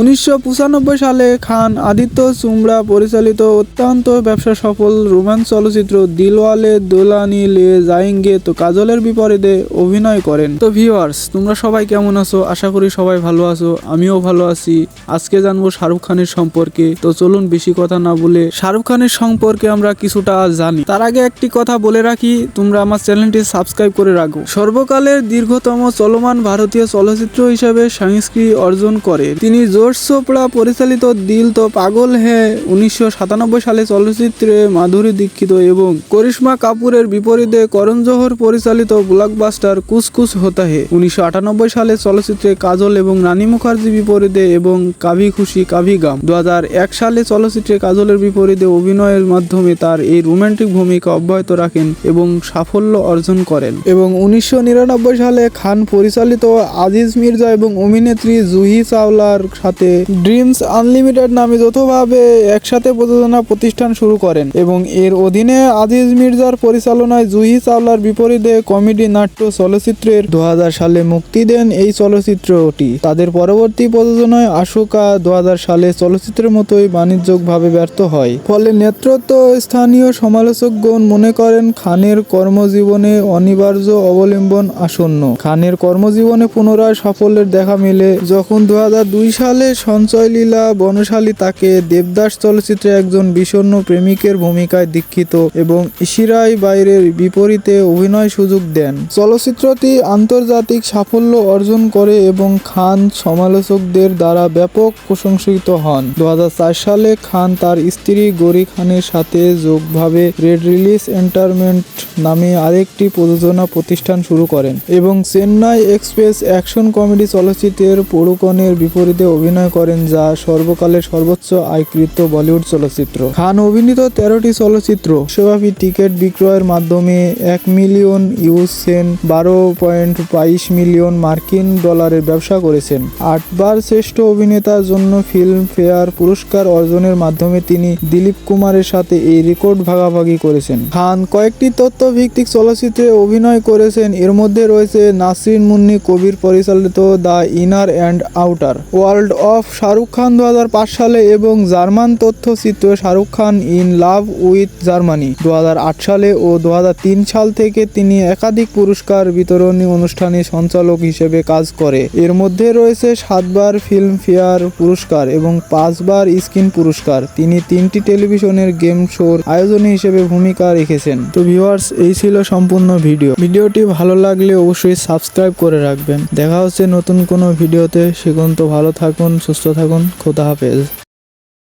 উনিশশো পঁচানব্বই সালে খান আদিত্য চুমড়া পরিচালিত অত্যন্ত ব্যবসা সফল রোমান্স চলচ্চিত্র দিলওয়ালে দোলানি লে জায়েঙ্গে তো কাজলের বিপরীতে অভিনয় করেন। তো ভিউয়ার্স তোমরা সবাই কেমন আছো? আশা করি সবাই ভালো আছো, আমিও ভালো আছি। আজকে জানব শাহরুখ খানের সম্পর্কে। তো চলুন বেশি কথা না বলে শাহরুখ খানের সম্পর্কে আমরা কিছুটা জানি। তার আগে একটি কথা বলে রাখি, তোমরা আমার চ্যানেলটি সাবস্ক্রাইব করে রাখো। সর্বকালের দীর্ঘতম চলমান ভারতীয় চলচ্চিত্র হিসেবে সংস্কৃতি অর্জন করে তিনি জোশ চোপড়া পরিচালিত দিল তো পাগল হে উনিশশো সাতানব্বই সালে চলচ্চিত্রে মাধুরী দীক্ষিত এবং করিশ্মা কাপুরের বিপরীতে করণ জোহর পরিচালিত ব্লকবাস্টার কুছ হোতা হে। উনিশশো আটানব্বই সালে চলচ্চিত্রে কাজল এবং রানী মুখার্জি বিপরীতে এবং কাভি খুশি কাভি গাম। দু সালে চলচ্চিত্রে কাজলের বিপরীতে অভিনয়ের মাধ্যমে তার এই রোমান্টিক ভূমিকা অব্যাহত রাখেন এবং সাফল্য অর্জন করেন। এবং উনিশশো নিরানব্বই সালে খান পরিচালিত আজিজ মির্জা এবং অভিনেত্রী জুহি চাওলার সাথে ড্রিমস আনলিমিটেড নামে যৌথভাবে একসাথে প্রযোজনা প্রতিষ্ঠান শুরু করেন এবং এর অধীনে আজিজ মির্জার পরিচালনায় জুহি চাওলার বিপরীতে কমেডি নাট্য চলচ্চিত্রের দু হাজার সালে মুক্তি দেন এই চলচ্চিত্রটি। তাদের পরবর্তী প্রযোজনায় আশোকা দু সালে চলচ্চিত্রের মতোই বাণিজ্যিকভাবে ব্যর্থ হয়। ফলে নেতৃত্ব স্থানীয় সমালোচকগণ মনে করেন, খানের কর্মজীবনে অনিবার্য অবলম্বন আসন্ন। খানের কর্মজীবনে পুনরায় সাফল্যের দেখা মেলে যখন দু সালে সঞ্চয় লীলা বনশালী তাকে দেবদাস চলচ্চিত্রে একজন বিষণ্ণ প্রেমিকের ভূমিকায় দীক্ষিত এবং ইশিরাই বাইরের বিপরীতে অভিনয় সুযোগ দেন। চলচ্চিত্রটি আন্তর্জাতিক সাফল্য অর্জন করে এবং খান সমালোচকদের দ্বারা ব্যাপক প্রশংসিত হন। দু হাজার চার সালে খান তার স্ত্রী গৌরী খানের সাথে যোগভাবে রেড রিলিজ এন্টারমেন্ট নামে আরেকটি প্রযোজনা প্রতিষ্ঠান শুরু করেন এবং চেন্নাই এক্সপ্রেস অ্যাকশন কমেডি চলচ্চিত্রের পড়ুকনের বিপরীতে অভিনয় করেন যা সর্বকালের সর্বোচ্চ আয়কৃত বলিউড চলচ্চিত্র। খান অভিনীত তেরোটি চলচ্চিত্র। বিশ্বব্যাপী টিকিট বিক্রয়ের মাধ্যমে এক মিলিয়ন ইউএস সেন, বারো পয়েন্ট বাইশ মিলিয়ন মার্কিন ডলারের ব্যবসা করেছেন। আটবার শ্রেষ্ঠ অভিনেতার জন্য ফিল্ম ফেয়ার পুরস্কার অর্জনের মাধ্যমে তিনি দিলীপ কুমারের সাথে এই রেকর্ড ভাগাভাগি করেছেন। খান কয়েকটি তথ্য ভিত্তিক চলচ্চিত্রে অভিনয় করেছেন। এর মধ্যে রয়েছে নাসরিন মুন্নি, কবির পরিচালিত the inner and outer. World of Shahrukh Khan দু হাজার পাঁচ সালে এবং German তথ্যচিত্র Shahrukh Khan in love with Germany দু হাজার আট সালে ও দু হাজার তিন সাল থেকে তিনি একাধিক পুরস্কার বিতরণী অনুষ্ঠানে সঞ্চালক হিসেবে কাজ করে। এর মধ্যে রয়েছে সাতবার ফিল্ম ফেয়ার পুরস্কার এবং পাঁচবার স্ক্রিন পুরস্কার। তিনি তিনটি টেলিভিশনের গেম শোর আয়োজনী হিসেবে ভূমিকা রেখেছেন। তো ভিউয়ার্স এই ছিল সম্পূর্ণ ভিডিও ভিডিওটি ভালো লাগলে অবশ্যই সাবস্ক্রাইব করে রাখবেন। দেখা হচ্ছে নতুন কোনো ভিডিওতে সেগুন তো ভালো থাকুন সুস্থ থাকুন খোদা হাফেজ।